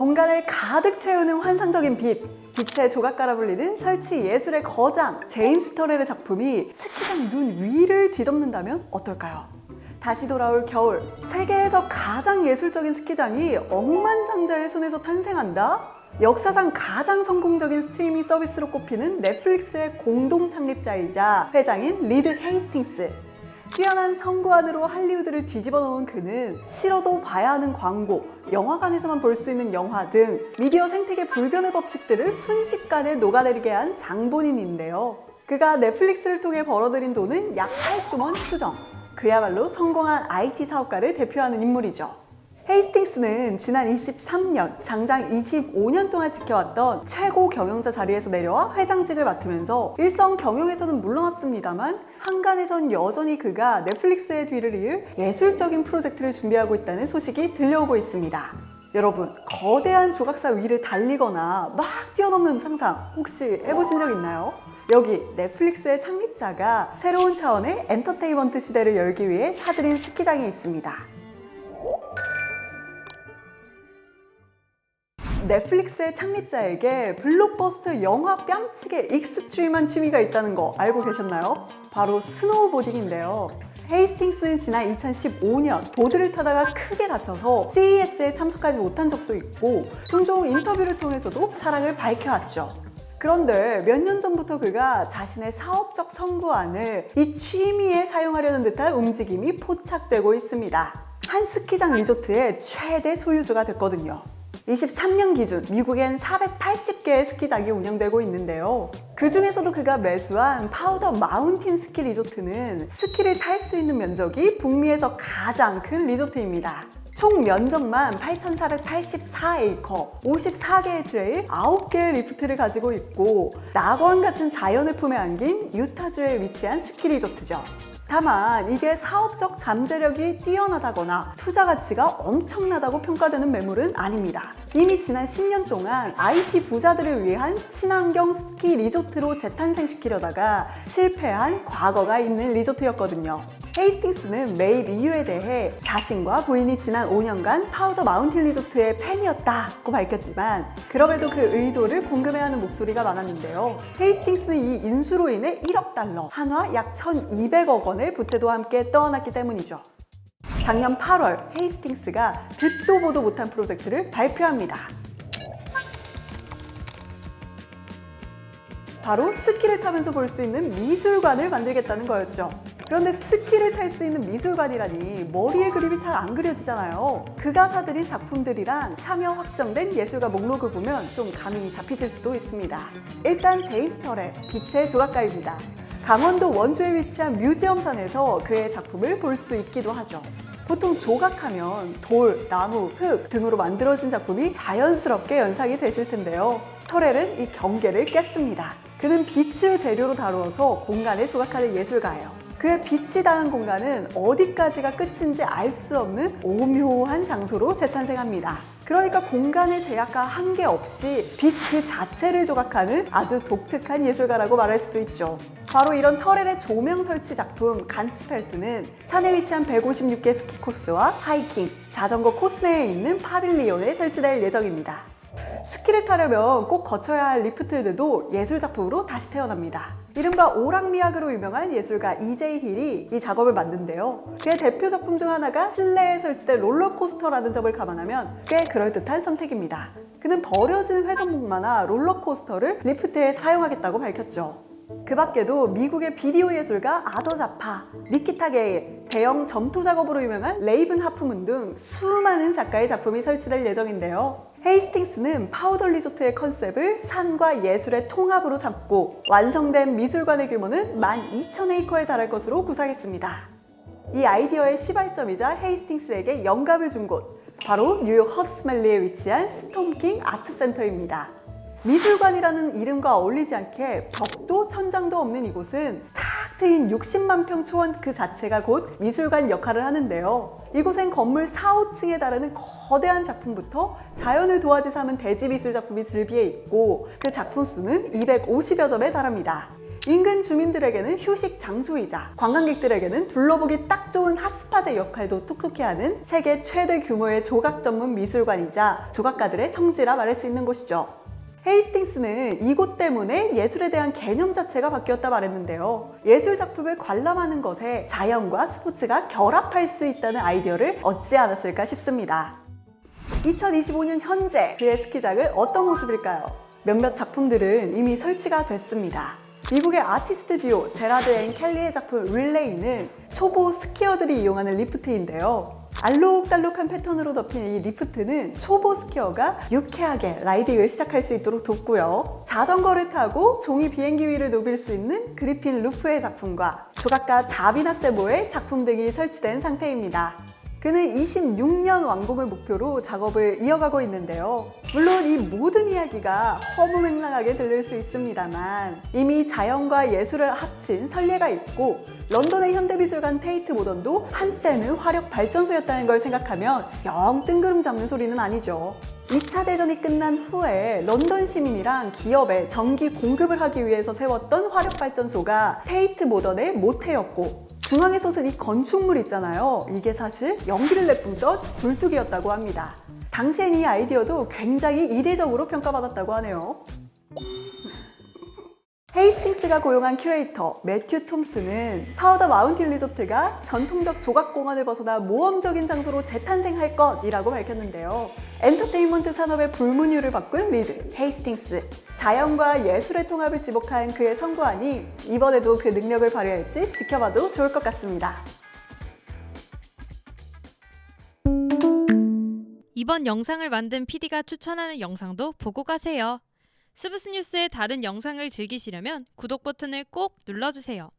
공간을 가득 채우는 환상적인 빛. 빛의 조각가라 불리는 설치 예술의 거장 제임스 터렐의 작품이 스키장 눈 위를 뒤덮는다면 어떨까요? 다시 돌아올 겨울 세계에서 가장 예술적인 스키장이 억만장자의 손에서 탄생한다? 역사상 가장 성공적인 스트리밍 서비스로 꼽히는 넷플릭스의 공동 창립자이자 회장인 리드 헤이스팅스 뛰어난 성구안으로 할리우드를 뒤집어 놓은 그는 싫어도 봐야 하는 광고, 영화관에서만 볼 수 있는 영화 등 미디어 생태계 불변의 법칙들을 순식간에 녹아내리게 한 장본인인데요. 그가 넷플릭스를 통해 벌어들인 돈은 약 8조 원 추정. 그야말로 성공한 IT 사업가를 대표하는 인물이죠. 헤이스팅스는 지난 23년, 장장 25년 동안 지켜왔던 최고 경영자 자리에서 내려와 회장직을 맡으면서 일성 경영에서는 물러났습니다만 한간에선 여전히 그가 넷플릭스의 뒤를 이을 예술적인 프로젝트를 준비하고 있다는 소식이 들려오고 있습니다. 여러분, 거대한 조각사 위를 달리거나 막 뛰어넘는 상상 혹시 해보신 적 있나요? 여기 넷플릭스의 창립자가 새로운 차원의 엔터테인먼트 시대를 열기 위해 사들인 스키장이 있습니다. 넷플릭스의 창립자에게 블록버스터 영화 뺨치게 익스트림한 취미가 있다는 거 알고 계셨나요? 바로 스노우보딩인데요. 헤이스팅스는 지난 2015년 보드를 타다가 크게 다쳐서 CES에 참석하지 못한 적도 있고 종종 인터뷰를 통해서도 사랑을 밝혀왔죠. 그런데 몇 년 전부터 그가 자신의 사업적 성구안을 이 취미에 사용하려는 듯한 움직임이 포착되고 있습니다. 한 스키장 리조트의 최대 소유주가 됐거든요. 23년 기준 미국엔 480개의 스키장이 운영되고 있는데요. 그 중에서도 그가 매수한 파우더 마운틴 스키 리조트는 스키를 탈 수 있는 면적이 북미에서 가장 큰 리조트입니다. 총 면적만 8,484에이커, 54개의 트레일, 9개의 리프트를 가지고 있고 낙원 같은 자연을 품에 안긴 유타주에 위치한 스키 리조트죠. 다만 이게 사업적 잠재력이 뛰어나다거나 투자 가치가 엄청나다고 평가되는 매물은 아닙니다. 이미 지난 10년 동안 IT 부자들을 위한 친환경 스키 리조트로 재탄생시키려다가 실패한 과거가 있는 리조트였거든요. 헤이스팅스는 매입 이유에 대해 자신과 부인이 지난 5년간 파우더 마운틴 리조트의 팬이었다고 밝혔지만 그럼에도 그 의도를 궁금해하는 목소리가 많았는데요. 헤이스팅스는 이 인수로 인해 1억 달러, 한화 약 1,200억 원의 부채도 함께 떠안았기 때문이죠. 작년 8월 헤이스팅스가 듣도 보도 못한 프로젝트를 발표합니다. 바로 스키를 타면서 볼 수 있는 미술관을 만들겠다는 거였죠. 그런데 스키를 탈 수 있는 미술관이라니 머리에 그림이 잘 안 그려지잖아요. 그가 사들인 작품들이랑 참여 확정된 예술가 목록을 보면 좀 감이 잡히실 수도 있습니다. 일단 제임스 털의 빛의 조각가입니다. 강원도 원주에 위치한 뮤지엄산에서 그의 작품을 볼 수 있기도 하죠. 보통 조각하면 돌, 나무, 흙 등으로 만들어진 작품이 자연스럽게 연상이 되실 텐데요. 터렐은 이 경계를 깼습니다. 그는 빛을 재료로 다루어서 공간을 조각하는 예술가예요. 그의 빛이 닿은 공간은 어디까지가 끝인지 알 수 없는 오묘한 장소로 재탄생합니다. 그러니까 공간의 제약과 한계 없이 빛 그 자체를 조각하는 아주 독특한 예술가라고 말할 수도 있죠. 바로 이런 터렐의 조명 설치 작품 간츠펠트는 산에 위치한 156개 스키 코스와 하이킹, 자전거 코스 내에 있는 파빌리온에 설치될 예정입니다. 스키를 타려면 꼭 거쳐야 할 리프트들도 예술 작품으로 다시 태어납니다. 이른바 오락미학으로 유명한 예술가 이제이 힐이 이 작업을 만든데요. 그의 대표 작품 중 하나가 실내에 설치된 롤러코스터라는 점을 감안하면 꽤 그럴듯한 선택입니다. 그는 버려진 회전목마나 롤러코스터를 리프트에 사용하겠다고 밝혔죠. 그 밖에도 미국의 비디오 예술가 아더 자파, 니키타 게일, 대형 점토 작업으로 유명한 레이븐 하프문 등 수많은 작가의 작품이 설치될 예정인데요. 헤이스팅스는 파우더 리조트의 컨셉을 산과 예술의 통합으로 잡고 완성된 미술관의 규모는 12,000에이커에 달할 것으로 구상했습니다. 이 아이디어의 시발점이자 헤이스팅스에게 영감을 준 곳, 바로 뉴욕 허스멜리에 위치한 스톰킹 아트센터입니다. 미술관이라는 이름과 어울리지 않게 벽도 천장도 없는 이곳은 탁 트인 60만 평 초원 그 자체가 곧 미술관 역할을 하는데요. 이곳엔 건물 4, 5층에 달하는 거대한 작품부터 자연을 도화지 삼은 대지 미술 작품이 즐비해 있고 그 작품 수는 250여 점에 달합니다. 인근 주민들에게는 휴식 장소이자 관광객들에게는 둘러보기 딱 좋은 핫스팟의 역할도 톡톡히 하는 세계 최대 규모의 조각 전문 미술관이자 조각가들의 성지라 말할 수 있는 곳이죠. 헤이스팅스는 이곳 때문에 예술에 대한 개념 자체가 바뀌었다 말했는데요. 예술 작품을 관람하는 것에 자연과 스포츠가 결합할 수 있다는 아이디어를 얻지 않았을까 싶습니다. 2025년 현재 그의 스키장은 어떤 모습일까요? 몇몇 작품들은 이미 설치가 됐습니다. 미국의 아티스트 듀오 제라드 앤 켈리의 작품 릴레이는 초보 스키어들이 이용하는 리프트인데요. 알록달록한 패턴으로 덮인 이 리프트는 초보 스키어가 유쾌하게 라이딩을 시작할 수 있도록 돕고요. 자전거를 타고 종이 비행기 위를 누빌 수 있는 그리핀 루프의 작품과 조각가 다비나 세보의 작품 등이 설치된 상태입니다. 그는 26년 완공을 목표로 작업을 이어가고 있는데요. 물론 이 모든 이야기가 허무맹랑하게 들릴 수 있습니다만 이미 자연과 예술을 합친 선례가 있고 런던의 현대미술관 테이트 모던도 한때는 화력 발전소였다는 걸 생각하면 영 뜬구름 잡는 소리는 아니죠. 2차 대전이 끝난 후에 런던 시민이랑 기업에 전기 공급을 하기 위해서 세웠던 화력 발전소가 테이트 모던의 모태였고 중앙에 솟은 이 건축물 있잖아요. 이게 사실 연기를 내뿜던 굴뚝이었다고 합니다. 당시엔 이 아이디어도 굉장히 이례적으로 평가받았다고 하네요. 헤이스팅스가 고용한 큐레이터 매튜 톰스는 파우더 마운틴 리조트가 전통적 조각공원을 벗어나 모험적인 장소로 재탄생할 것이라고 밝혔는데요. 엔터테인먼트 산업의 불문율을 바꾼 리드 헤이스팅스. 자연과 예술의 통합을 지목한 그의 선구안이 이번에도 그 능력을 발휘할지 지켜봐도 좋을 것 같습니다. 이번 영상을 만든 PD가 추천하는 영상도 보고 가세요. 스브스 뉴스의 다른 영상을 즐기시려면 구독 버튼을 꼭 눌러주세요.